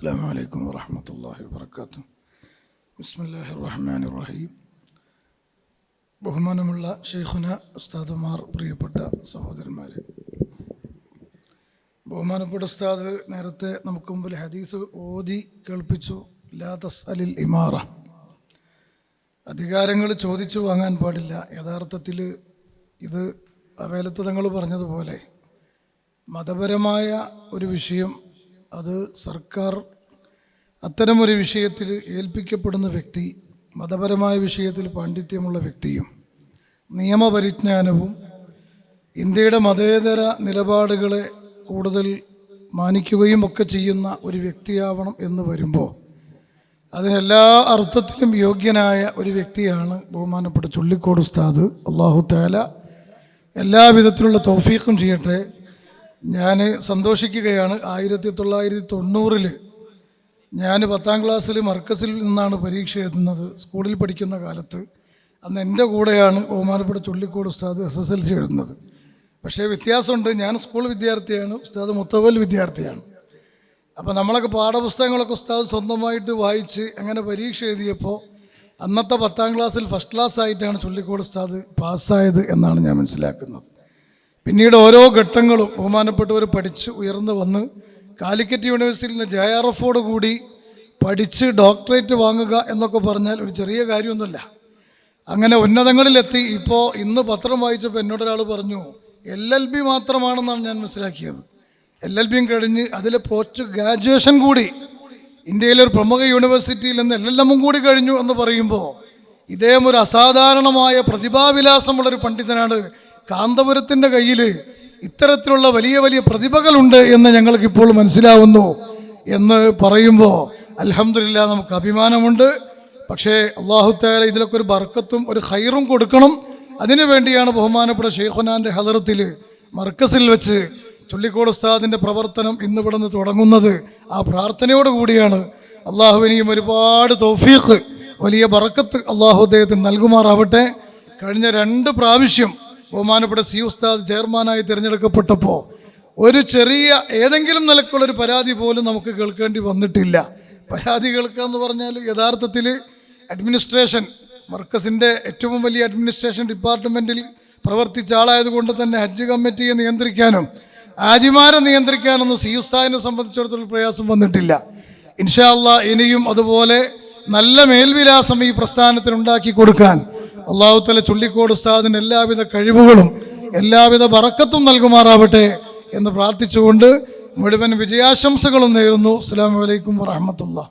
السلام عليكم ورحمة الله وبركاته بسم الله الرحمن الرحيم ബഹുമാനമുള്ള ഷെയ്ഖുന ഉസ്താദുമാർ പ്രിയപ്പെട്ട സഹോദരന്മാർ ബഹുമാനപ്പെട്ട ഉസ്താദ് നേരത്തെ നമുക്ക് മുമ്പിൽ ഹദീസ് ഓതി കേൾപ്പിച്ചു ലാ തസ് അലിൽ ഇമാറ അധികാരങ്ങൾ ചോദിച്ചു വാങ്ങാൻ പാടില്ല യഥാർത്ഥത്തിൽ ഇത് അവേലത്ത് തങ്ങൾ പറഞ്ഞതുപോലെ മതപരമായ ഒരു വിഷയം അത് സർക്കാർ അത്തരമൊരു വിഷയത്തിൽ ഏൽപ്പിക്കപ്പെടുന്ന വ്യക്തി മതപരമായ വിഷയത്തിൽ പാണ്ഡിത്യമുള്ള വ്യക്തിയും നിയമപരിജ്ഞാനവും ഇന്ത്യയുടെ മതേതര നിലപാടുകളെ കൂടുതൽ മാനിക്കുകയും ഒക്കെ ചെയ്യുന്ന ഒരു വ്യക്തിയാവണം എന്ന് വരുമ്പോൾ അതിനെല്ലാ അർത്ഥത്തിലും യോഗ്യനായ ഒരു വ്യക്തിയാണ് ബഹുമാനപ്പെട്ട ചുള്ളിക്കോട് ഉസ്താദ്. അള്ളാഹു താല എല്ലാവിധത്തിലുള്ള തോഫീക്കും ചെയ്യട്ടെ. ഞാൻ സന്തോഷിക്കുകയാണ്. ആയിരത്തി തൊള്ളായിരത്തി തൊണ്ണൂറിൽ ഞാൻ പത്താം ക്ലാസ്സിൽ മർക്കസിൽ നിന്നാണ് പരീക്ഷ എഴുതുന്നത് സ്കൂളിൽ പഠിക്കുന്ന കാലത്ത്. അന്ന് എന്റെ കൂടെയാണ് ബഹുമാനപ്പെട്ട ചുള്ളിക്കോട് ഉസ്താദ് എസ് എസ് എൽ സി എഴുതുന്നത്. പക്ഷേ വ്യത്യാസമുണ്ട് ഞാൻ സ്കൂൾ വിദ്യാർത്ഥിയാണ് ഉസ്താദ് മുത്തവൽ വിദ്യാർത്ഥിയാണ്. അപ്പോൾ നമ്മളൊക്കെ പാഠപുസ്തകങ്ങളൊക്കെ ഉസ്താദ് സ്വന്തമായിട്ട് വായിച്ച് അങ്ങനെ പരീക്ഷ എഴുതിയപ്പോൾ അന്നത്തെ പത്താം ക്ലാസ്സിൽ ഫസ്റ്റ് ക്ലാസ് ആയിട്ടാണ് ചുള്ളിക്കോട് ഉസ്താദ് പാസ്സായത് എന്നാണ് ഞാൻ മനസ്സിലാക്കുന്നത്. പിന്നീട് ഓരോ ഘട്ടങ്ങളും ബഹുമാനപ്പെട്ടവർ പഠിച്ച് ഉയർന്നു വന്ന് കാലിക്കറ്റ് യൂണിവേഴ്സിറ്റിയിൽ നിന്ന് ജെ ആർ എഫോട് കൂടി പഠിച്ച് ഡോക്ടറേറ്റ് വാങ്ങുക എന്നൊക്കെ പറഞ്ഞാൽ ഒരു ചെറിയ കാര്യമൊന്നുമല്ല. അങ്ങനെ ഉന്നതങ്ങളിലെത്തി ഇപ്പോൾ ഇന്ന് പത്രം വായിച്ചപ്പോൾ എന്നോടൊരാൾ പറഞ്ഞു എൽ എൽ ബി മാത്രമാണെന്നാണ് ഞാൻ മനസ്സിലാക്കിയത്. എൽ എൽ ബിയും കഴിഞ്ഞ് അതിൽ പോസ്റ്റ് ഗ്രാജുവേഷൻ കൂടി ഇന്ത്യയിലെ ഒരു പ്രമുഖ യൂണിവേഴ്സിറ്റിയിൽ നിന്ന് എൽ എൽ എമ്മും കൂടി കഴിഞ്ഞു എന്ന് പറയുമ്പോൾ ഇദ്ദേഹം ഒരു അസാധാരണമായ പ്രതിഭാവിലാസമുള്ളൊരു പണ്ഡിതനാണ് കാന്തപുരത്തിന്റെ കയ്യിൽ ഇത്തരത്തിലുള്ള വലിയ വലിയ പ്രതിഭകളുണ്ട് എന്ന് ഞങ്ങൾക്ക് ഇപ്പോൾ മനസ്സിലാവുന്നു എന്ന് പറയുമ്പോൾ അലഹമില്ല നമുക്ക് അഭിമാനമുണ്ട്. പക്ഷേ അള്ളാഹുത്താല ഇതിലൊക്കെ ഒരു ബർക്കത്തും ഒരു ഹൈറും കൊടുക്കണം. അതിനു വേണ്ടിയാണ് ബഹുമാനപ്പെട്ട ഷെയ്ഖുനാന്റെ ഹദറത്തിൽ മർക്കസിൽ വെച്ച് ചുള്ളിക്കോട് ഉസ്താദിന്റെ പ്രവർത്തനം ഇന്ന് ഇവിടെ നിന്ന് തുടങ്ങുന്നത്. ആ പ്രാർത്ഥനയോട് കൂടിയാണ്. അള്ളാഹുവിനെയും ഒരുപാട് തോഫീഖ് വലിയ ബറക്കത്ത് അള്ളാഹു അദ്ദേഹത്തിന് നൽകുമാറാവട്ടെ. കഴിഞ്ഞ രണ്ട് പ്രാവശ്യം ബഹുമാനപ്പെട്ട സി ഉസ്താദ് ചെയർമാനായി തിരഞ്ഞെടുക്കപ്പെട്ടപ്പോൾ ഒരു ചെറിയ ഏതെങ്കിലും നിലക്കുള്ളൊരു പരാതി പോലും നമുക്ക് കേൾക്കേണ്ടി വന്നിട്ടില്ല. പരാതി കേൾക്കുക എന്ന് പറഞ്ഞാൽ യഥാർത്ഥത്തിൽ അഡ്മിനിസ്ട്രേഷൻ മർക്കസിന്റെ ഏറ്റവും വലിയ അഡ്മിനിസ്ട്രേഷൻ ഡിപ്പാർട്ട്മെന്റിൽ പ്രവർത്തിച്ച ആളായതുകൊണ്ട് തന്നെ ഹജ്ജ് കമ്മിറ്റിയെ നിയന്ത്രിക്കാനും ആജിമാരെ നിയന്ത്രിക്കാനൊന്നും സി ഉസ്താദിനെ സംബന്ധിച്ചിടത്തോളം പ്രയാസം വന്നിട്ടില്ല. ഇൻഷാല്ല ഇനിയും അതുപോലെ നല്ല മേൽവിലാസം ഈ പ്രസ്ഥാനത്തിന് ഉണ്ടാക്കി കൊടുക്കാൻ അള്ളാഹുത്തല ചുള്ളിക്കോട് ഉസ്താദിന് എല്ലാവിധ കഴിവുകളും എല്ലാവിധ വറക്കത്തും നൽകുമാറാവട്ടെ എന്ന് പ്രാർത്ഥിച്ചുകൊണ്ട് മുഴുവൻ വിജയാശംസകളും നേരുന്നു. അസ്സാം വലൈക്കും വാഹമത്തുള്ള